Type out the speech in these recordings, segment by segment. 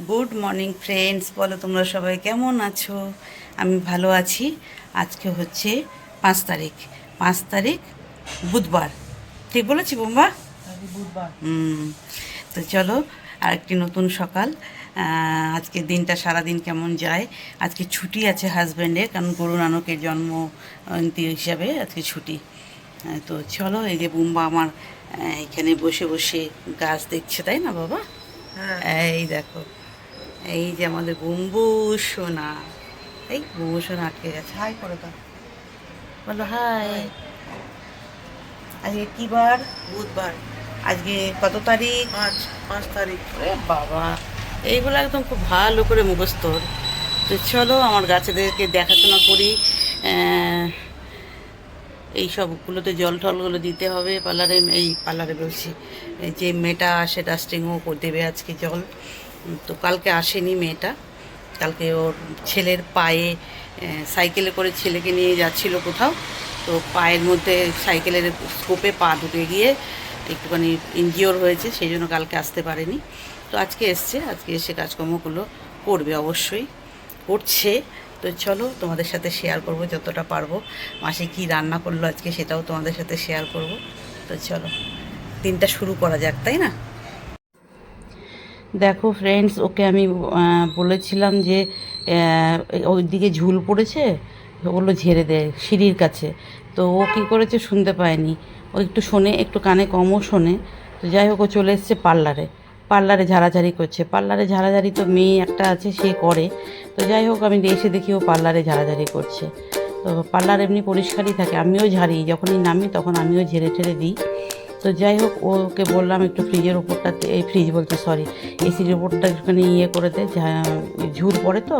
Good morning friends বলো তোমরা সবাই কেমন আছো? আমি ভালো আছি। আজকে হচ্ছে পাঁচ তারিখ। পাঁচ তারিখ বুধবার। ঠিক বলেছি বোম্বা? বুধবার। হুম। তো চলো আরেকটি নতুন সকাল। আজকে দিনটা সারাদিন কেমন যায়? আজকে ছুটি আছে হাজব্যান্ডের কারণ গুরু নানকের জন্মজয়ন্তী হিসাবে আজকে ছুটি। তো চলো এই যে বুম্বা আমার এখানে বসে বসে গাছ দেখছে তাই না বাবা? হ্যাঁ। এই দেখো। এই যে আমাদের বুম্বু সোনা। এই বুম্বু সোনা আটকে গেছে। হাই করে দাও। বলো হাই। আজকে কি বার? বুধবার। আজকে কত তারিখ? পাঁচ পাঁচ তারিখ। বাবা। এইগুলো একদম খুব ভালো করে মুখস্থ। তো চলো আমার গাছেদেরকে দেখাশোনা করি। এই সবগুলোতে জল টলগুলো দিতে হবে। পার্লারে এই পার্লারে বলছি। এই যে মেটা আসে ডাস্টিংও করে দেবে আজকে জল। তো কালকে আসেনি মেয়েটা। কালকে ওর ছেলের পায়ে সাইকেলে করে ছেলেকে নিয়ে যাচ্ছিল কোথাও। তো পায়ের মধ্যে সাইকেলের স্কোপে পা ঢুকে গিয়ে একটুখানি ইনজিওর হয়েছে, সেই জন্য কালকে আসতে পারেনি। তো আজকে এসছে, আজকে এসে কাজকর্মগুলো করবে অবশ্যই, করছে। তো চলো তোমাদের সাথে শেয়ার করব যতটা পারব। মাসে কি রান্না করল আজকে সেটাও তোমাদের সাথে শেয়ার করব। তো চলো, দিনটা শুরু করা যাক, তাই না? দেখো ফ্রেন্ডস ওকে আমি বলেছিলাম যে ওই দিকে ঝুল পড়েছে ওগুলো ঝেড়ে দেয় সিঁড়ির কাছে। তো ও কী করেছে শুনতে পায়নি। ও একটু শোনে, একটু কানে কমও শোনে। তো যাই হোক, ও চলে এসছে পার্লারে। পার্লারে ঝাড়াঝাড়ি করছে। পার্লারে ঝাড়াঝাড়ি তো মেয়ে একটা আছে, সে করে। তো যাই হোক, আমি এসে দেখি ও পার্লারে ঝাড়াঝাড়ি করছে। তো পার্লার এমনি পরিষ্কারই থাকে। আমিও ঝাড়ি, যখনই নামি তখন আমিও ঝেড়ে ঠেড়ে দিই। তো যাই হোক, ওকে বললাম একটু ফ্রিজের উপরটাতে, এই ফ্রিজ বলতে সরি এসির উপরটা একটুখানি ইয়ে করে দে ঝুর পড়ে তো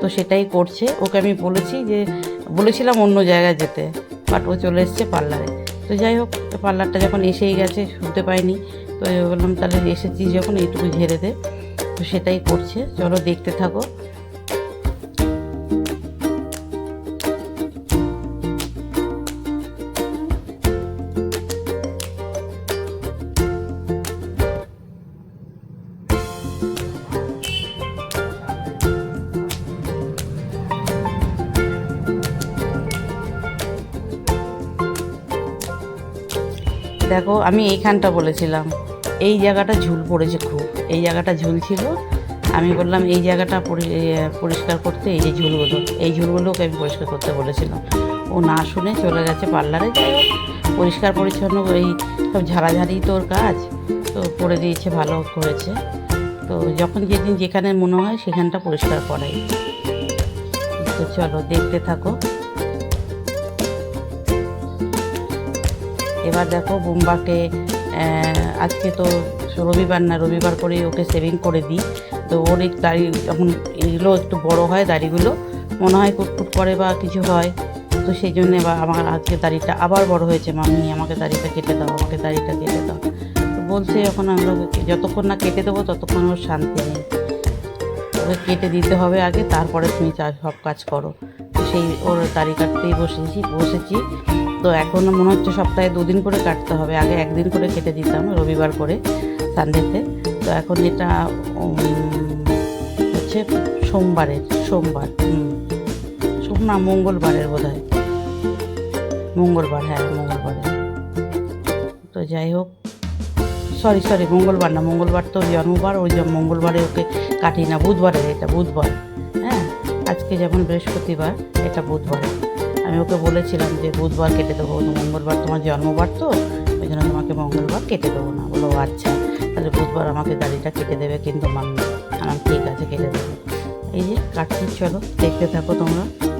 তো সেটাই করছে। ওকে আমি বলেছি যে, বলেছিলাম অন্য জায়গায় যেতে বাট ও চলে এসছে পার্লারে তো যাই হোক পার্লারটা যখন এসেই গেছে শুনতে পাইনি, তো বললাম তাহলে এসেছি যখন, এইটুকু ঝেড়ে দে। তো সেটাই করছে, চলো দেখতে থাকো। দেখো, আমি এইখানটা বলেছিলাম, এই জায়গাটা ঝুল পড়েছে খুব, এই জায়গাটা ঝুল ছিল। আমি বললাম, এই জায়গাটা পরিষ্কার করতে এই যে ঝুলগুলো, এই ঝুলগুলোকে আমি পরিষ্কার করতে বলেছিলাম। ও না শুনে চলে গেছে পার্লারে, যাই পরিষ্কার পরিচ্ছন্ন, এই সব ঝাড়াঝাড়ি তোর কাজ, তো করে দিয়েছে, ভালো করেছে। তো যখন যেদিন যেখানে মনে হয় সেখানটা পরিষ্কার করাই। তো চলো, দেখতে থাকো। এবার দেখো বোম্বাকে আজকে তো রবিবার না, রবিবার করে ওকে সেভিং করে দিই। তো ওর এই দাড়ি যখন এগুলো একটু বড় হয় দাড়িগুলো, মনে হয় কুটকুট করে বা কিছু হয়। তো সেই জন্যে বা আমার আজকে দাড়িটা আবার বড় হয়েছে। মাম্মি, আমাকে দাড়িটা কেটে দাও, আমাকে দাড়িটা কেটে দাও। তো বলছে এখন আমরা যতক্ষণ না কেটে দেবো, ততক্ষণ ওর শান্তি নেই। ওকে কেটে দিতে হবে আগে, তারপরে তুমি সব কাজ করো। তো সেই ওর দাড়ি কাটতেই বসেছি বসেছি। তো এখন মনে হচ্ছে সপ্তাহে দুদিন করে কাটতে হবে। আগে একদিন করে কেটে দিতাম, রবিবার করে সানডেতে তো এখন এটা হচ্ছে সোমবারের, সোমবার সোম, না, মঙ্গলবারের বোধ হয় মঙ্গলবার হ্যাঁ মঙ্গলবারের তো যাই হোক সরি সরি মঙ্গলবার না, মঙ্গলবার তো জন্মবার, ওই মঙ্গলবারে ওকে কাটি না বুধবারের এটা বুধবার হ্যাঁ? আজকে যেমন বৃহস্পতিবার, এটা বুধবারে। আমি ওকে বলেছিলাম যে বুধবার কেটে দেবো মঙ্গলবার তোমার জন্মবার তো, ওই জন্য তোমাকে মঙ্গলবার কেটে দেবো না। বলো আচ্ছা তাহলে বুধবার আমাকে দাড়িটা কেটে দেবে কিন্তু মাম্মি। আমার ঠিক আছে, কেটে দেবে। এই যে, কাটছি, চলো, দেখতে থাকো তোমরা।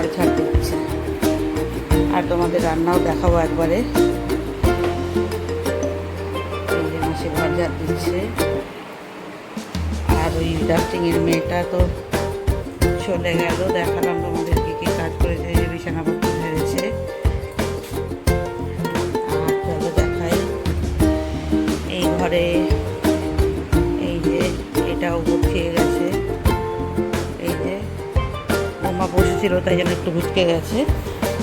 ঘর ছাড়তে দিচ্ছে আর তোমাদের রান্নাও দেখাবো একবারে। মাসি ঘর ঝাড় দিচ্ছে। আর ওই ডাস্টিং এর মেয়েটা তো চলে গেল। দেখালাম তোমাদের কি কি কাজ করেছে। যে বিছানাপত্র ঝেড়েছে আর চলো দেখাই। এই ঘরে এই যে এটাও গুছিয়ে বসেছিল তাই জন্য একটু গুটকে গেছে।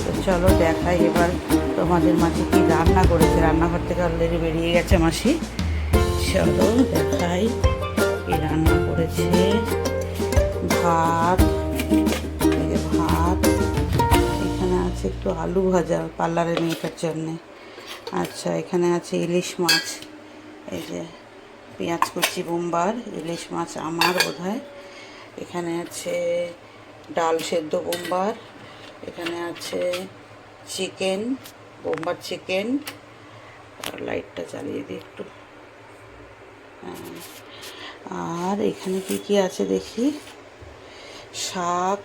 তো চলো দেখাই এবার তোমাদের মাসি কি রান্না করেছে। রান্নাঘর থেকে অলরেডি বেরিয়ে গেছে মাসি। চলো দেখাই কি রান্না করেছে। ভাত ভাত, এখানে আছে একটু আলু ভাজা পার্লারের মেয়েটার জন্যে। আচ্ছা এখানে আছে ইলিশ মাছ, এই যে পেঁয়াজ কুচি বোম্বার, ইলিশ মাছ আমার বোধ এখানে আছে ডাল সেদ্ধ বোম্বার, এখানে আছে চিকেন, বোম্বার চিকেন। আর লাইটটা চালিয়ে দিই একটু। হ্যাঁ। আর এখানে কি কি আছে দেখি? শাক,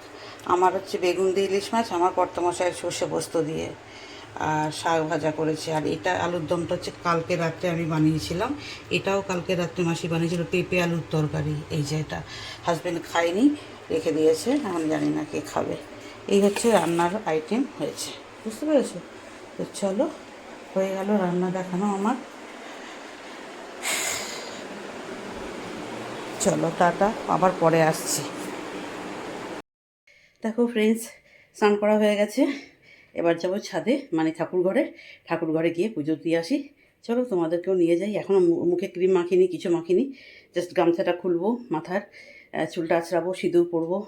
আমার হচ্ছে বেগুন দিয়ে ইলিশ মাছ, আমার কর্তামশাই সর্ষে পোস্ত দিয়ে। আর শাক ভাজা করেছে। আর এটা আলুর দমটা হচ্ছে কালকে রাত্রে আমি বানিয়েছিলাম। এটাও কালকে রাত্রে মাসি বানিয়েছিল পেঁপে আলুর তরকারি। এই যে এটা। হাজব্যান্ড খায়নি। রেখে দিয়েছে, এখন জানি না কে খাবে। এই হচ্ছে রান্নার আইটেম হয়েছে। বুঝতে পেরেছ? তো চলো, হয়ে গেল রান্না দেখানো আমার। চলো, টাটা, আবার পরে আসছি। দেখো ফ্রেন্ডস স্নান করা হয়ে গেছে। এবার যাব ছাদে মানে ঠাকুর ঘরে। ঠাকুর ঘরে গিয়ে পুজো দিয়ে আসি। চলো, তোমাদেরকেও নিয়ে যাই। এখনও মুখে ক্রিম মাখিনি, কিছু মাখিনি। জাস্ট গামছাটা খুলবো মাথার। চুলটা আছড়াবো, সিঁদুর পরবো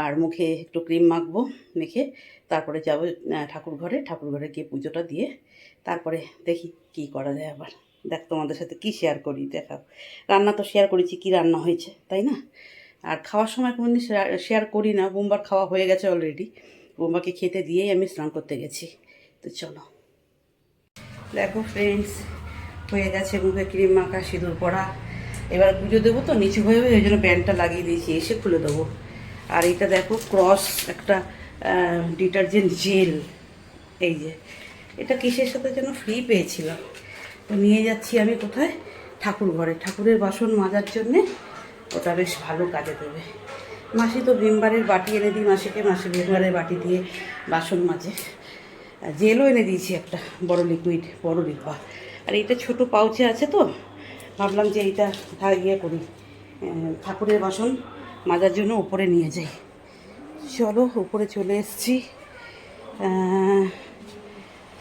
আর মুখে একটু ক্রিম মাখবো, মেখে তারপরে যাব ঠাকুর ঘরে। ঠাকুর ঘরে গিয়ে পুজোটা দিয়ে তারপরে দেখি কি করা যায় আবার। দেখ, তোমাদের সাথে কি শেয়ার করি, দেখাও। রান্না তো শেয়ার করেছি, কি রান্না হয়েছে, তাই না? আর খাওয়ার সময় কোনো দিন শেয়ার করি না। বোম্বার খাওয়া হয়ে গেছে অলরেডি বোম্বাকে খেতে দিয়েই আমি স্নান করতে গেছি। তো চলো। দেখো ফ্রেন্ডস হয়ে গেছে মুখে ক্রিম মাখা, সিঁদুর পরা। এবার পুজো দেবো তো, নিচু হয়ে ওই জন্য প্যান্টটা লাগিয়ে দিয়েছি, এসে খুলে দেবো। আর এটা দেখো, ক্রস একটা ডিটারজেন্ট জেল। এই যে, এটা কিসের সাথে যেন ফ্রি পেয়েছিলাম? তো নিয়ে যাচ্ছি আমি কোথায়? ঠাকুর ঘরে। ঠাকুরের বাসন মাজার জন্যে ওটা বেশ ভালো কাজে দেবে। মাসি তো ভিমবারের বাটি এনে দিই, মাসিকে মাসি ভিমবারের বাটি দিয়ে বাসন মাজে। জেলও এনে দিয়েছি একটা, বড় লিকুইড বড় ডিব্বা আর এটা ছোট পাউচে আছে তো ভাবলাম যে এইটা ইয়ে করি ঠাকুরের বাসন মাজার জন্য উপরে নিয়ে যাই। চলো, উপরে চলে এসেছি।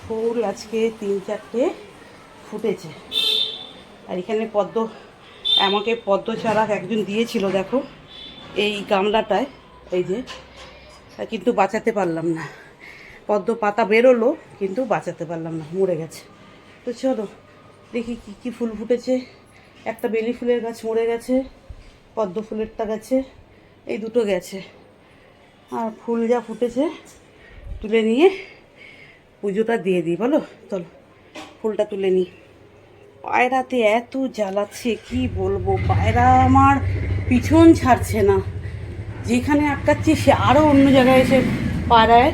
ফুল আজকে তিন চারটে ফুটেছে। আর এখানে পদ্ম, আমাকে পদ্ম চারা একজন দিয়েছিল, দেখো, এই গামলাটায়, এই যে কিন্তু বাঁচাতে পারলাম না। পদ্ম পাতা বেরোলো, কিন্তু বাঁচাতে পারলাম না, মরে গেছে। তো চলো, দেখি কি কি ফুল ফুটেছে। একটা বেলি ফুলের গাছ মরে গেছে, পদ্ম ফুলেরটা গেছে, এই দুটো গেছে। আর ফুল যা ফুটেছে, তুলে নিয়ে পুজোটা দিয়ে দিই, বলো? চলো, ফুলটা তুলে নিই। পায়রাতে এত জ্বালাচ্ছে, কি বলব? পায়রা আমার পিছন ছাড়ছে না। যেখানে আটকাচ্ছি, সে আরও অন্য জায়গায় এসে পায়রায়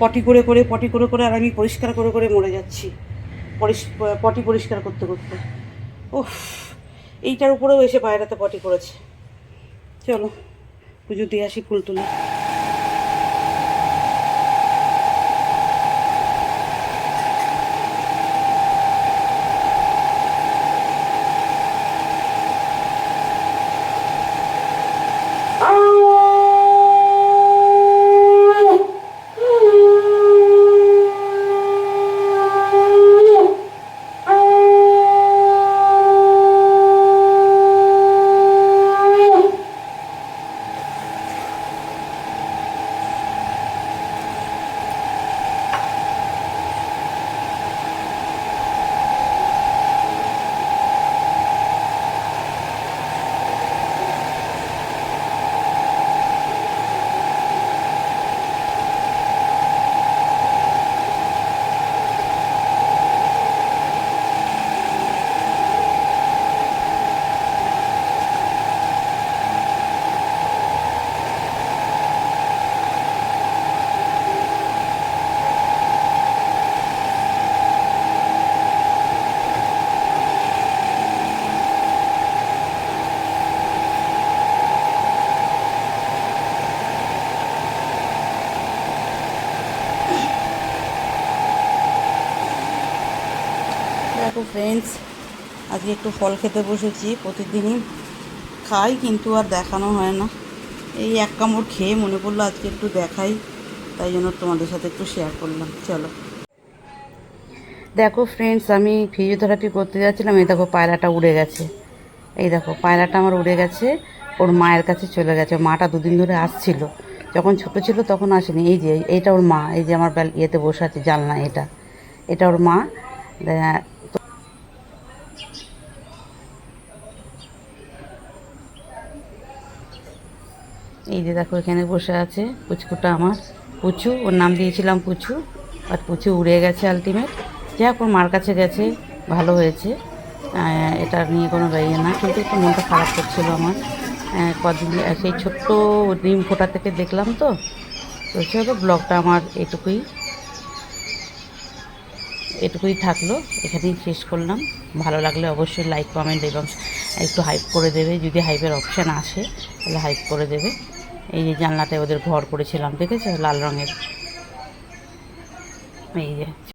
পটি করে করে, পটি করে করে, আর আমি পরিষ্কার করে করে মরে যাচ্ছি। পটি পরিষ্কার করতে করতে। উফ। এইটার উপরেও এসে পায়রাতে পটি করেছে। চলো পুজো দিয়ে আসি ফুল তুলে। দেখো ফ্রেন্ডস আজকে একটু ফল খেতে বসেছি প্রতিদিনই খাই কিন্তু আর দেখানো হয় না। এই এক কামড় খেয়ে মনে পড়ল আজকে একটু দেখাই, তাই জন্য তোমাদের সাথে একটু শেয়ার করলাম। চলো। দেখো ফ্রেন্ডস আমি ফিজিওথেরাপি করতে যাচ্ছিলাম, এই দেখো পায়রাটা উড়ে গেছে। এই দেখো পায়রাটা আমার উড়ে গেছে, ওর মায়ের কাছে চলে গেছে। মাটা দুদিন ধরে আসছিল। যখন ছোট ছিল তখন আসেনি। এই যে, এইটা ওর মা, এই যে আমার ইয়েতে বসে আছে জানলা, এটা। এটা ওর মা। এই যে দেখো, এখানে বসে আছে পুচকুটা আমার। পুচু, ওর নাম দিয়েছিলাম পুচু, আর পুচু উড়ে গেছে আলটিমেট যাক ওর মার কাছে গেছে, ভালো হয়েছে। এটা নিয়ে কোনো ইয়ে না, কিন্তু একটু মনটা খারাপ করছিল আমার। কদিন সেই ছোট্ট ডিম ফোটা থেকে দেখলাম তো। তো চলো ব্লগটা আমার এটুকুই। এটুকুই থাকল, এখানেই শেষ করলাম। ভালো লাগলে অবশ্যই লাইক কমেন্ট এবং একটু হাইপ করে দেবে। যদি হাইপের অপশান আসে, তাহলে হাইপ করে দেবে। এই যে জানলাতে ওদের ঘর করেছিলাম দেখেছ? লাল রঙের। এই যে।